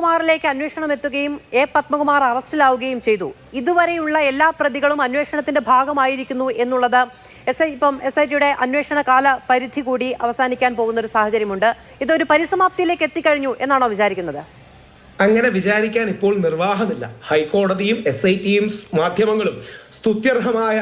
പത്മകുമാറിലേക്ക് അന്വേഷണം എത്തുകയും എ പത്മകുമാർ അറസ്റ്റിലാവുകയും ചെയ്തു. ഇതുവരെയുള്ള എല്ലാ പ്രതികളും അന്വേഷണത്തിന്റെ ഭാഗമായിരിക്കുന്നു എന്നുള്ളത് എസ് ഐ ഇപ്പം എസ് ഐ ടിയുടെ അന്വേഷണ കാല പരിധി കൂടി അവസാനിക്കാൻ പോകുന്ന ഒരു സാഹചര്യമുണ്ട്. ഇതൊരു പരിസമാപ്തിയിലേക്ക് എത്തിക്കഴിഞ്ഞു എന്നാണോ വിചാരിക്കുന്നത്? അങ്ങനെ വിചാരിക്കാൻ ഇപ്പോൾ നിർവാഹമില്ല. ഹൈക്കോടതിയും എസ് ഐ ടിയും മാധ്യമങ്ങളും സ്തുത്യർഹമായ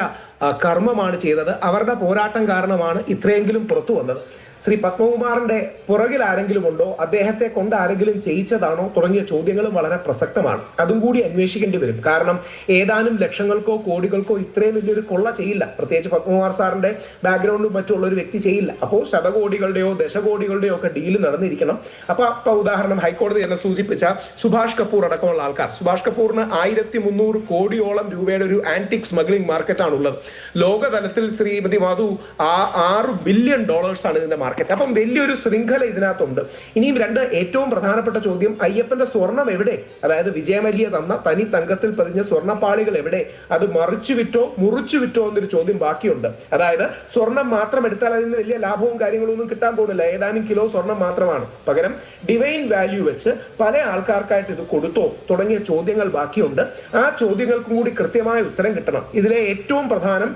കർമ്മമാണ് ചെയ്തത്. അവരുടെ പോരാട്ടം കാരണമാണ് ഇത്രയെങ്കിലും പുറത്തു വന്നത്. ശ്രീ പത്മകുമാറിന്റെ പുറകിൽ ആരെങ്കിലും ഉണ്ടോ? അദ്ദേഹത്തെ കൊണ്ട് ആരെങ്കിലും ചെയ്യിച്ചതാണോ? തുടങ്ങിയ ചോദ്യങ്ങളും വളരെ പ്രസക്തമാണ്. അതും കൂടി അന്വേഷിക്കേണ്ടി വരും. കാരണം ഏതാനും ലക്ഷങ്ങൾക്കോ കോടികൾക്കോ ഇത്രയും വലിയൊരു കൊള്ള ചെയ്യില്ല. പ്രത്യേകിച്ച് പത്മകുമാർ സാറിന്റെ ബാക്ക്ഗ്രൗണ്ടും മറ്റുള്ള ഒരു വ്യക്തി ചെയ്യില്ല. അപ്പോൾ ശതകോടികളുടെയോ ദശകോടികളുടെയോ ഒക്കെ ഡീൽ നടന്നിരിക്കണം. അപ്പൊ അപ്പൊ ഉദാഹരണം ഹൈക്കോടതി തന്നെ സൂചിപ്പിച്ച സുഭാഷ് കപൂർ അടക്കമുള്ള ആൾക്കാർ. സുഭാഷ് കപൂറിന് ആയിരത്തി മുന്നൂറ് കോടിയോളം രൂപയുടെ ഒരു ആന്റിക് സ്മഗ്ലിംഗ് മാർക്കറ്റാണ് ഉള്ളത് ലോകതലത്തിൽ ശ്രീമതി മധു ആ ആറ് ബില്യൺ ഡോളേഴ്സ് ആണ് ഇതിന്റെ മാർക്കറ്റ് അപ്പം വലിയൊരു ശൃംഖല ഇതിനകത്തുണ്ട്. ഇനിയും രണ്ട് ഏറ്റവും പ്രധാനപ്പെട്ട ചോദ്യം അയ്യപ്പന്റെ സ്വർണം എവിടെ? അതായത് വിജയമല്യ തന്ന തനി തങ്കത്തിൽ പതിഞ്ഞ സ്വർണപ്പാളികൾ എവിടെ? അത് മറിച്ചു വിറ്റോ മുറിച്ചു വിറ്റോ എന്നൊരു ചോദ്യം ബാക്കിയുണ്ട്. അതായത് സ്വർണം മാത്രം എടുത്താൽ അതിന് വലിയ ലാഭവും കാര്യങ്ങളും ഒന്നും കിട്ടാൻ പോകുന്നില്ല. ഏതാനും കിലോ സ്വർണം മാത്രമാണ്. പകരം ഡിവൈൻ വാല്യൂ വെച്ച് പല ആൾക്കാർക്കായിട്ട് ഇത് കൊടുത്തോ തുടങ്ങിയ ചോദ്യങ്ങൾ ബാക്കിയുണ്ട്. ആ ചോദ്യങ്ങൾക്കും കൂടി കൃത്യമായ ഉത്തരം കിട്ടണം. ഇതിലെ ഏറ്റവും പ്രധാനം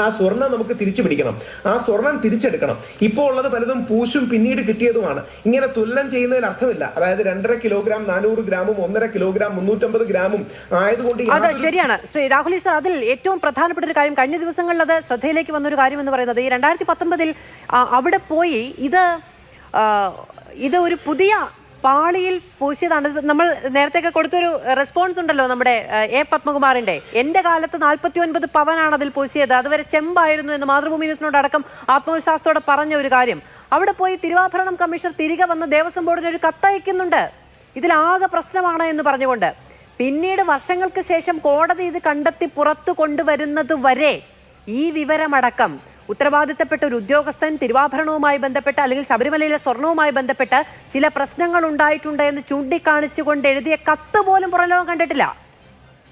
ആ സ്വർണം നമുക്ക് തിരിച്ചു പിടിക്കണം. ആ സ്വർണം തിരിച്ചെടുക്കണം. ഇപ്പോൾ ഉള്ളത് പലതും പൂശും പിന്നീട് കിട്ടിയതുമാണ്. ഇങ്ങനെ തുലനം ചെയ്യുന്നതിൽ അർത്ഥമില്ല. അതായത് രണ്ടര കിലോഗ്രാം നാനൂറ് ഗ്രാമും ഒന്നര കിലോഗ്രാം മുന്നൂറ്റമ്പത് ഗ്രാമും ആയതുകൊണ്ട് അത് ശരിയാണ്. ശ്രീ രാഹുൽ ഈശ്വർ അതിൽ ഏറ്റവും പ്രധാനപ്പെട്ട ഒരു കാര്യം കഴിഞ്ഞ ദിവസങ്ങളിൽ അത് ശ്രദ്ധയിലേക്ക് വന്നൊരു കാര്യം എന്ന് പറയുന്നത് ഈ രണ്ടായിരത്തി പത്തൊമ്പതിൽ അവിടെ പോയി ഇത് ഇത് ഒരു പുതിയ പാളിയിൽ പൂശിയതാണ്. നമ്മൾ നേരത്തെയൊക്കെ കൊടുത്തൊരു റെസ്പോൺസ് ഉണ്ടല്ലോ നമ്മുടെ എ പത്മകുമാറിന്റെ. എന്റെ കാലത്ത് നാൽപ്പത്തി ഒൻപത് പവനാണ് അതിൽ പൂശിയത്. അതുവരെ ചെമ്പായിരുന്നു എന്ന് മാതൃഭൂമി ന്യൂസിനോട് അടക്കം ആത്മവിശ്വാസത്തോടെ പറഞ്ഞ ഒരു കാര്യം. അവിടെ പോയി തിരുവാഭരണം കമ്മീഷണർ തിരികെ വന്ന് ദേവസ്വം ബോർഡിന് ഒരു കത്തയക്കുന്നുണ്ട്. ഇതിലാകെ പ്രശ്നമാണ് എന്ന് പറഞ്ഞുകൊണ്ട്. പിന്നീട് വർഷങ്ങൾക്ക് ശേഷം കോടതി ഇത് കണ്ടെത്തി പുറത്തു കൊണ്ടുവരുന്നത് വരെ ഈ വിവരമടക്കം ഉത്തരവാദിത്തപ്പെട്ട ഒരു ഉദ്യോഗസ്ഥൻ തിരുവാഭരണവുമായി ബന്ധപ്പെട്ട് അല്ലെങ്കിൽ ശബരിമലയിലെ സ്വർണവുമായി ബന്ധപ്പെട്ട് ചില പ്രശ്നങ്ങൾ ഉണ്ടായിട്ടുണ്ട് എന്ന് ചൂണ്ടിക്കാണിച്ചുകൊണ്ട് എഴുതിയ കത്ത് പോലും പുറലോകം കണ്ടിട്ടില്ല.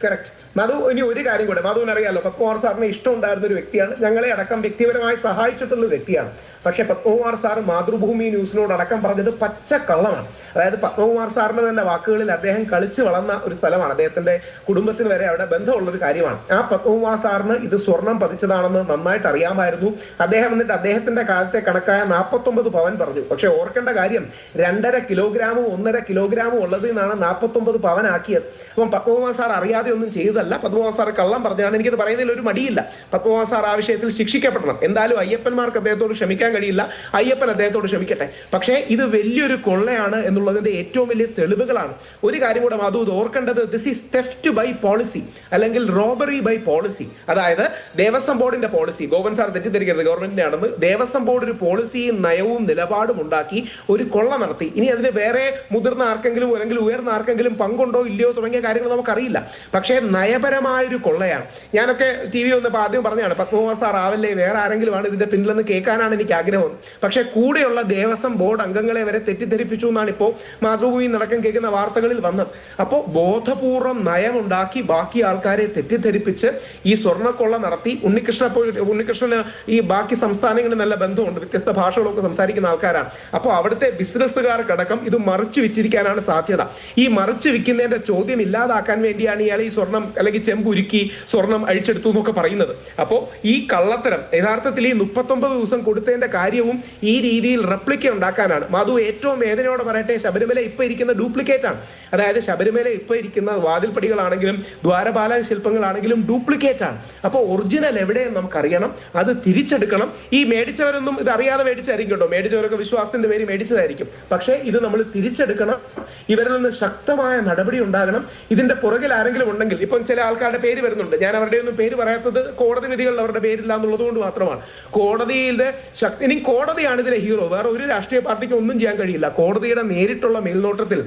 കറക്റ്റ് മധു ഇനി ഒരു കാര്യം കൂടെ. മധുവിന് അറിയാലോ പത്മകുമാർ സാറിന് ഇഷ്ടം ഉണ്ടായിരുന്ന ഒരു വ്യക്തിയാണ്. ഞങ്ങളെ അടക്കം വ്യക്തിപരമായി സഹായിച്ചിട്ടുള്ള വ്യക്തിയാണ്. പക്ഷെ പത്മകുമാർ സാർ മാതൃഭൂമി ന്യൂസിനോട് അടക്കം പറഞ്ഞത് പച്ച കള്ളമാണ് അതായത് പത്മകുമാർ സാറിന്റെ തന്നെ വാക്കുകളിൽ അദ്ദേഹം കളിച്ചു വളർന്ന ഒരു സ്ഥലമാണ്. അദ്ദേഹത്തിന്റെ കുടുംബത്തിന് വരെ അവിടെ ബന്ധമുള്ള ഒരു കാര്യമാണ്. ആ പത്മകുമാർ സാറിന് ഇത് സ്വർണം പതിച്ചതാണെന്ന് നന്നായിട്ട് അറിയാമായിരുന്നു. അദ്ദേഹം എന്നിട്ട് അദ്ദേഹത്തിന്റെ കാലത്തെ കണക്കായ നാൽപ്പത്തൊമ്പത് പവൻ പറഞ്ഞു. പക്ഷെ ഓർക്കേണ്ട കാര്യം രണ്ടര കിലോഗ്രാമും ഒന്നര കിലോഗ്രാമും ഉള്ളതിൽ നിന്നാണ് നാൽപ്പത്തൊമ്പത് പവൻ ആക്കിയത് അപ്പം പത്മകുമാർ സാർ അറിയാതെ ഒന്നും ചെയ്തതല്ല. പത്മകുമാർ കള്ളം പറഞ്ഞതാണ്. എനിക്കത് പറയുന്നതിൽ ഒരു മടിയില്ല. പത്മകുമാർ സാർ ആ വിഷയത്തിൽ ശിക്ഷിക്കപ്പെടണം. എന്തായാലും അയ്യപ്പന്മാർക്ക് അദ്ദേഹത്തോട് ക്ഷമിക്കാൻ കഴിയില്ല. അയ്യപ്പൻ അദ്ദേഹത്തോട് ക്ഷമിക്കട്ടെ. പക്ഷേ ഇത് വലിയൊരു കൊള്ളയാണ് എന്നുള്ളതിന്റെ ഏറ്റവും വലിയ തെളിവുകളാണ്. ഒരു കാര്യം കൂടെ മാധു ഇത് ഓർക്കേണ്ടത് this is theft by policy അല്ലെങ്കിൽ റോബറി ബൈ പോളിസി അതായത് ദേവസ്വം ബോർഡിന്റെ പോളിസി ഗോവൻ സാർ തെറ്റിദ്ധരിക്കരുത്. ഗവൺമെന്റിന്റെ ആണെന്ന് ദേവസ്വം ബോർഡ് ഒരു പോളിസിയും നയവും നിലപാടും ഉണ്ടാക്കി ഒരു കൊള്ള നടത്തി. ഇനി അതിന് വേറെ മുതിർന്ന ആർക്കെങ്കിലും അല്ലെങ്കിൽ ഉയർന്ന ആർക്കെങ്കിലും പങ്കുണ്ടോ ഇല്ലയോ തുടങ്ങിയ കാര്യങ്ങൾ നമുക്കറിയില്ല. പക്ഷേ നയപരമായൊരു കൊള്ളയാണ്. ഞാനൊക്കെ ടി വി വന്നപ്പോൾ ആദ്യം പറഞ്ഞാണ് പത്മകുമാർ സാർ ആവല്ലേ വേറെ ആരെങ്കിലും ആണ് ഇതിന്റെ പിന്നിലെന്ന് കേൾക്കാനാണ് എനിക്ക് ആഗ്രഹം. പക്ഷേ കൂടെയുള്ള ദേവസ്വം ബോർഡ് അംഗങ്ങളെ വരെ തെറ്റിദ്ധരിപ്പിച്ചു എന്നാണ് ഇപ്പോൾ മാതൃഭൂമി നടക്കം കേൾക്കുന്ന വാർത്തകളിൽ വന്നത്. അപ്പോൾ ബോധപൂർവം നയമുണ്ടാക്കി ബാക്കി ആൾക്കാരെ തെറ്റിദ്ധരിപ്പിച്ച് ഈ സ്വർണക്കൊള്ള നടത്തി ഉണ്ണികൃഷ്ണ ഉണ്ണികൃഷ്ണന് ഈ ബാക്കി സംസ്ഥാനങ്ങളിൽ നല്ല ബന്ധമുണ്ട് വ്യത്യസ്ത ഭാഷകളൊക്കെ സംസാരിക്കുന്ന ആൾക്കാരാണ്. അപ്പോൾ അവിടുത്തെ ബിസിനസ്സുകാർക്കടക്കം ഇത് മറിച്ചു വിറ്റിരിക്കാനാണ് സാധ്യത. ഈ മറിച്ചു വിൽക്കുന്നതിന്റെ ചോദ്യം ഇല്ലാതാക്കാൻ വേണ്ടിയാണ് ഇയാൾ സ്വർണം അല്ലെങ്കിൽ ചെമ്പുരുക്കി സ്വർണം അഴിച്ചെടുത്തു എന്നൊക്കെ പറയുന്നത്. അപ്പോൾ ഈ കള്ളത്തരം യഥാർത്ഥത്തിൽ ഈ മുപ്പത്തൊമ്പത് ദിവസം കൊടുത്തതിന്റെ കാര്യവും ഈ രീതിയിൽ റെപ്ലിക്ക ഉണ്ടാക്കാനാണ്. മധു ഏറ്റവും വേദനയോടെ പറയട്ടെ ശബരിമല ഇപ്പൊ ഇരിക്കുന്ന ഡ്യൂപ്ലിക്കേറ്റ് ആണ്. അതായത് ശബരിമല ഇപ്പൊ ഇരിക്കുന്ന വാതിൽപ്പടികളാണെങ്കിലും ദ്വാരപാല ശില്പങ്ങളാണെങ്കിലും ഡ്യൂപ്ലിക്കേറ്റ് ആണ്. അപ്പോൾ ഒറിജിനൽ എവിടെയെന്ന് നമുക്കറിയണം അത് തിരിച്ചെടുക്കണം. ഈ മേടിച്ചവരൊന്നും ഇത് അറിയാതെ മേടിച്ചായിരിക്കും കേട്ടോ. മേടിച്ചവരൊക്കെ വിശ്വാസത്തിന്റെ പേര് മേടിച്ചതായിരിക്കും. പക്ഷേ ഇത് നമ്മൾ തിരിച്ചെടുക്കണം. ഇവരിൽ നിന്ന് ശക്തമായ നടപടി ഉണ്ടാകണം. ഇതിന്റെ പുറകിൽ ആരെങ്കിലും ഉണ്ടെങ്കിൽ ഇപ്പം ചില ആൾക്കാരുടെ പേര് വരുന്നുണ്ട്. ഞാൻ അവരുടെ ഒന്നും പേര് പറയാത്തത് കോടതി വിധികളിൽ അവരുടെ പേരില്ല എന്നുള്ളത് കൊണ്ട് മാത്രമാണ്. കോടതിയിലെ ശക്തി ഇനി കോടതിയാണ് ഇതിലെ ഹീറോ. വേറെ ഒരു രാഷ്ട്രീയ പാർട്ടിക്ക് ഒന്നും ചെയ്യാൻ കഴിയില്ല. കോടതിയുടെ നേരിട്ടുള്ള മേൽനോട്ടത്തിൽ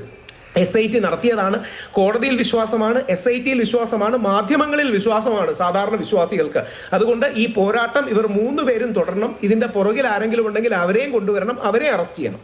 എസ് ഐ ടി നടത്തിയതാണ്. കോടതിയിൽ വിശ്വാസമാണ് എസ് ഐ ടിയിൽ വിശ്വാസമാണ് മാധ്യമങ്ങളിൽ വിശ്വാസമാണ് സാധാരണ വിശ്വാസികൾക്ക്. അതുകൊണ്ട് ഈ പോരാട്ടം ഇവർ മൂന്ന് പേരും തുടരണം. ഇതിന്റെ പുറകിൽ ആരെങ്കിലും ഉണ്ടെങ്കിൽ അവരെയും കൊണ്ടുവരണം അവരെ അറസ്റ്റ് ചെയ്യണം.